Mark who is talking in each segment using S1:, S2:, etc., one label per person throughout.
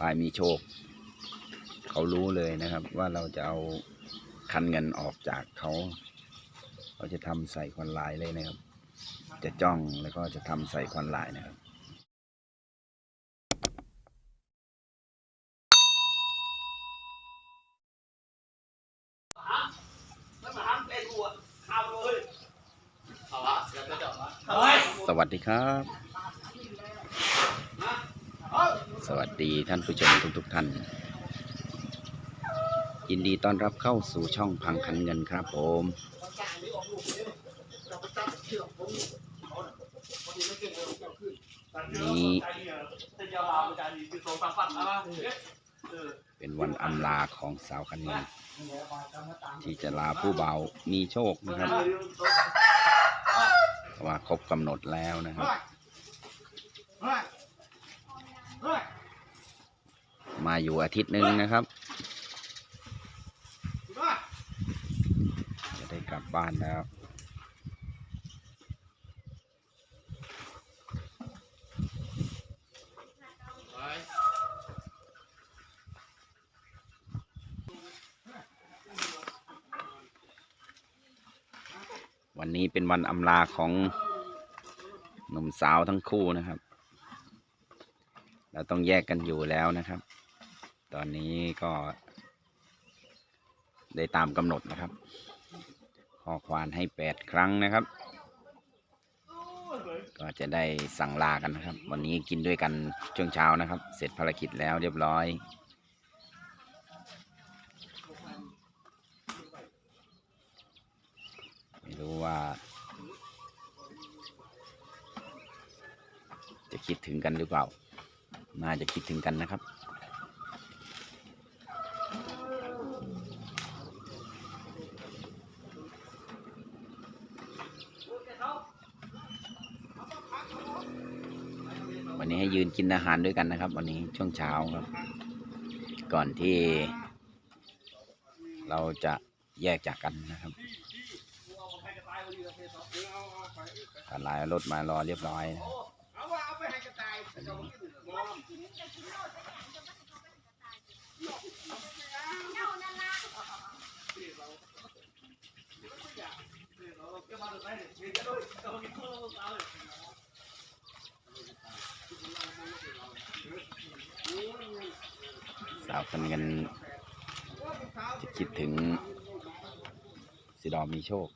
S1: ฝ่ายมีโชค เขารู้เลยนะครับ ว่าเราจะเอาคันเงินออกจากเขาเขาจะทำใส่ควันลายเลยนะครับ จะจ้องแล้วก็จะทำใส่ควันลายนะครับสวัสดีครับ สวัสดีท่านผู้ชมทุกๆท่าน ยินดีต้อนรับเข้าสู่ช่องพังคันเงินครับผม นี้ เป็นวันอำลาของสาวคันเงิน ที่จะลาผู้เบามีโชคนะครับว่าครบกำหนดแล้วนะครับ มาอยู่อาทิตย์หนึ่งนะครับ จะได้กลับบ้านแล้ววันนี้เป็นวันอำลาของหนุ่มสาวทั้งคู่นะครับ เราต้องแยกกันอยู่แล้วนะครับ ตอนนี้ก็ ได้ตามกำหนดนะครับข้อควานให้แปดครั้งนะครับ ก็จะได้สั่งลากันนะครับ วันนี้กินด้วยกันช่วงเช้านะครับ เสร็จภารกิจแล้วเรียบร้อยไม่รู้ว่า จะคิดถึงกันหรือเปล่า น่าจะคิดถึงกันนะครับ วันนี้ให้ยืนกินอาหารด้วยกันนะครับ วันนี้ช่วงเช้าครับ ก่อนที่ เราจะแยกจากกันนะครับขันลายรถมารอเรียบร้อยนะ ว่า
S2: เอาไปให้ก
S1: ระ
S2: ต่าย
S1: กระต่าย
S3: ม
S4: อง
S1: สาวคนกันจะคิดถึงสิดอมีโชค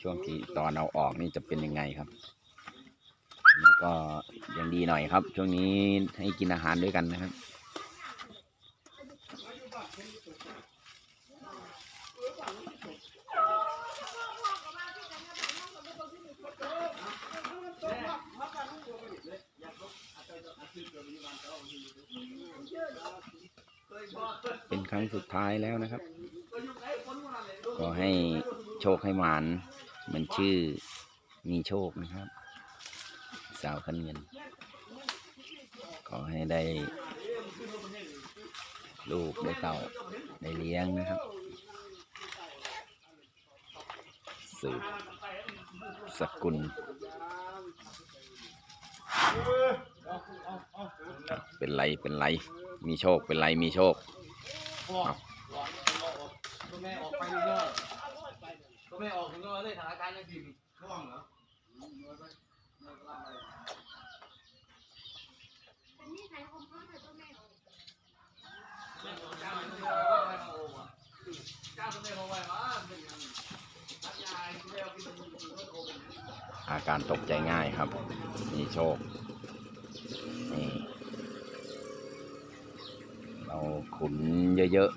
S1: ช่วงที่ตอนเอาออกนี่จะเป็นยังไงครับ ก็ยังดีหน่อยครับ ช่วงนี้ให้กินอาหารด้วยกันนะครับ เป็นครั้งสุดท้ายแล้วนะครับ ก็ให้โชคให้หมานเหมือนชื่อมีโชคนะครับ สาวขันเงิน ขอให้ได้ ลูกได้เต่าได้เลี้ยงนะครับ สืบสกุล เป็นไรเป็นไร มีโชคเป็นไรมีโชค
S2: ก็แม่ออกไปข้างนอกก็แม่ออกข้างนอกเลยสถานการณ์ยังดีร่วงเหรอ
S1: อา การตกใจง่ายครับมีโชค นี่ เราขุนเยอะ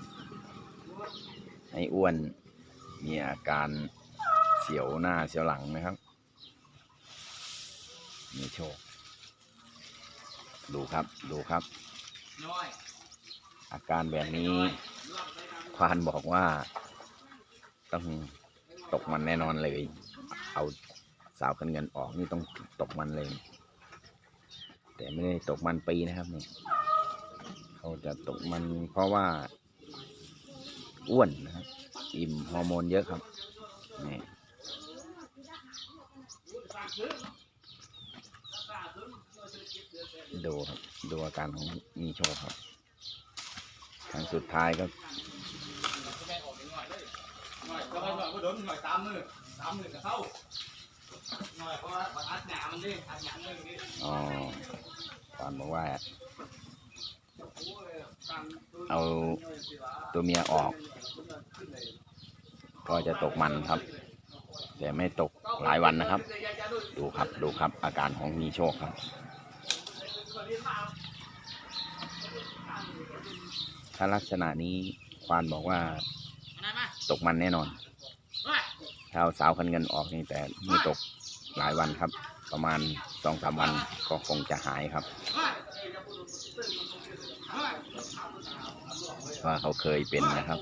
S1: ๆ ให้อ้วน มีอาการเสียวหน้าเสียวหลังนะครับมีโชค ดูครับ ดูครับ
S2: อย
S1: อาการแบบนี้ควานบอกว่าต้องตกมันแน่นอนเลย เอา สาวกันเงินออกนี่ต้องตกมันเลย แต่ไม่ได้ตกมันปีนะครับนี่เขาจะตกมันเพราะว่า อ้วนนะครับ อิ่มฮอร์โมนเยอะครับนี่ดูครับดูอาการของมีโชคครับครั้งสุดท้ายก็
S2: ออกหน่อยหน่อยก็หน่อยก็โดนหน่อยตามมือตามมือกับเข้า อ๋อ
S1: ตอนบอกว่า เอาตัวเมียออก ก็จะตกมันครับ แต่ไม่ตกหลายวันนะครับ ดูครับดูครับอาการของมีโชคครับถ้าลักษณะนี้ควานบอกว่าตกมันแน่นอน ถ้าเอาสาวคันเงินออกนี่แต่ไม่ตก หลายวันครับ ประมาณสองสามวันก็คงจะหายครับเพราเขาเคยเป็นนะครับ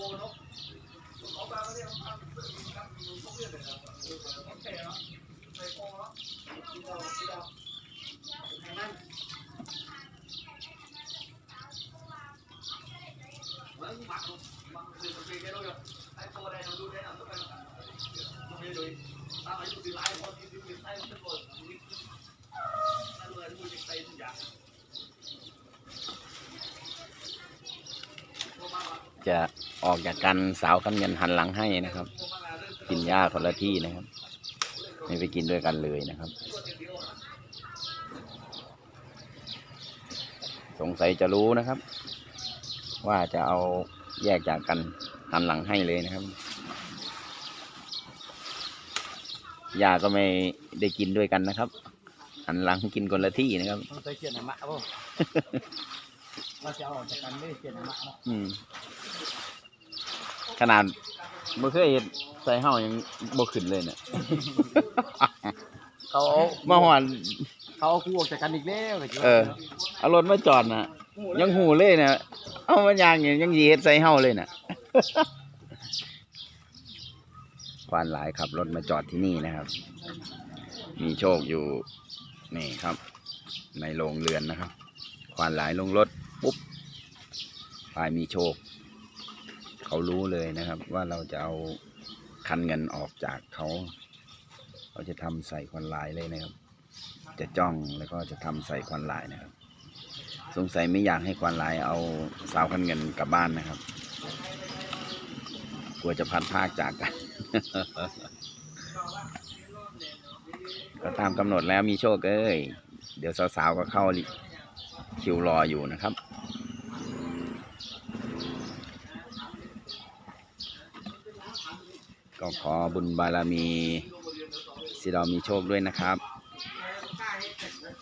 S1: จะออกจากกันสาวคันเงินหันหลังให้นะครับ กินหญ้าคนละที่นะครับ ไม่ไปกินด้วยกันเลยนะครับ สงสัยจะรู้นะครับ ว่าจะเอาแยกจากกันหันหลังให้เลยนะครับ หญ้าก็ไม่ได้กินด้วยกันนะครับหันหลังกินคนละที่นะครับ
S2: ต้องใส่เกียร์หนามะป่ะเราจะเอาออกจากกันไม่เกียร์หนามะเนาะ
S1: อืมขนาดบ่เคยเห็นใส่เฮายังบ่ขึ้นเลยเนี่ย
S2: เขาเอา
S1: มาหอน
S2: เขาเอาคู่ออกจากกันอีกแล้ว
S1: เออเอารถมาจอดน่ะยังหูเลยเนี่ยเอามันยางอย่างยังเหยียดใส่เฮาเลยน่ะ ควานหลายขับรถมาจอดที่นี่นะครับ มีโชคอยู่นี่ครับ ในโรงเรือนนะครับ ควานหลายลงรถปุ๊บฝ่ายมีโชค เขารู้เลยนะครับ ว่าเราจะเอาคันเงินออกจากเขาเขาจะทำใส่ควันลายเลยนะครับ จะจ้องแล้วก็จะทำใส่ควันลายนะครับ สงสัยไม่อยากให้ควันลายเอาสาวคันเงินกลับบ้านนะครับกลัวจะพัดพากจากกัน ก็ตามกำหนดแล้วมีโชคเอ้ย เดี๋ยวสาวๆก็เข้าคิวรออยู่นะครับ ก็ขอบุญบารมีสิเรามีโชคด้วยนะครับ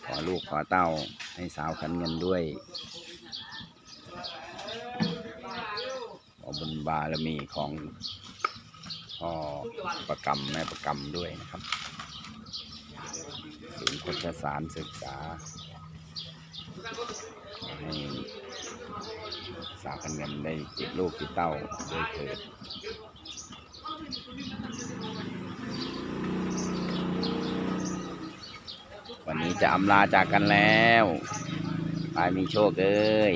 S1: ขอลูกขอเต้าให้สาวขันเงินด้วย ขอบุญบารมีของ พ่อประกรรมแม่ประกรรมด้วยนะครับศูนย์โคชสารศึกษาให้สาวขันเงินได้ติดลูกติดเต้าด้วยเถิดวันนี้จะอำลาจากกันแล้วไปมีโชคเอ้ย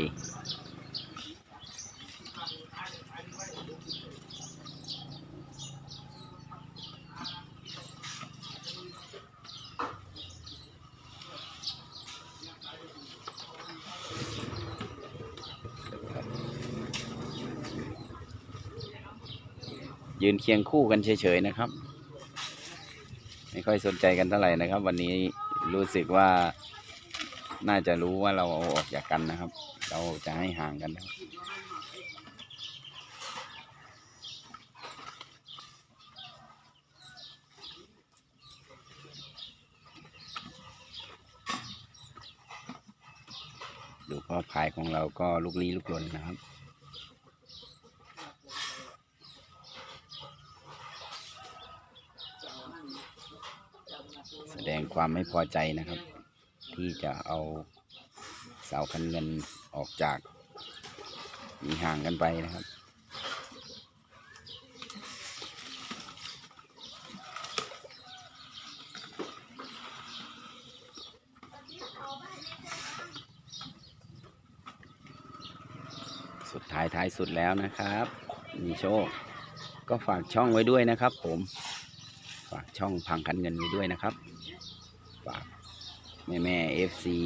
S1: ยืนเคียงคู่กันเฉยๆนะครับ ไม่ค่อยสนใจกันเท่าไหร่นะครับ วันนี้รู้สึกว่าน่าจะรู้ว่าเราเอาออกจากกันนะครับ เราจะให้ห่างกันนะครับดูพ่อพายของเราก็ลุกลี้ลุกลนนะครับ แสดง ความไม่พอใจนะครับ ที่จะเอาเสาคันเงินออกจากมีห่างกันไปนะครับ สุดท้ายท้ายสุดแล้วนะครับ มีโชค ก็ฝากช่องไว้ด้วยนะครับผม ฝากช่องพังคันเงินไว้ด้วยนะครับ ฝากแม่แม่เอฟซี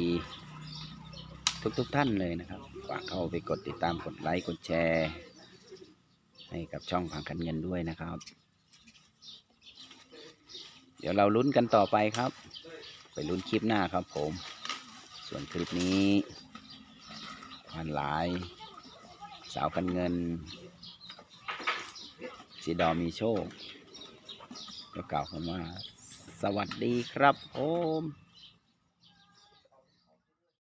S1: ทุกๆทท่านเลยนะครับ ฝากเข้าไปกดติดตามกดไลค์กดแชร์ ให้กับช่องพังคันเงินด้วยนะครับ เดี๋ยวเราลุ้นกันต่อไปครับ ไปลุ้นคลิปหน้าครับผม ส่วนคลิปนี้ควานหลาย สาวกันเงินสีดอมีโชคก็กล่าวคำว่า สวัสดีครับผม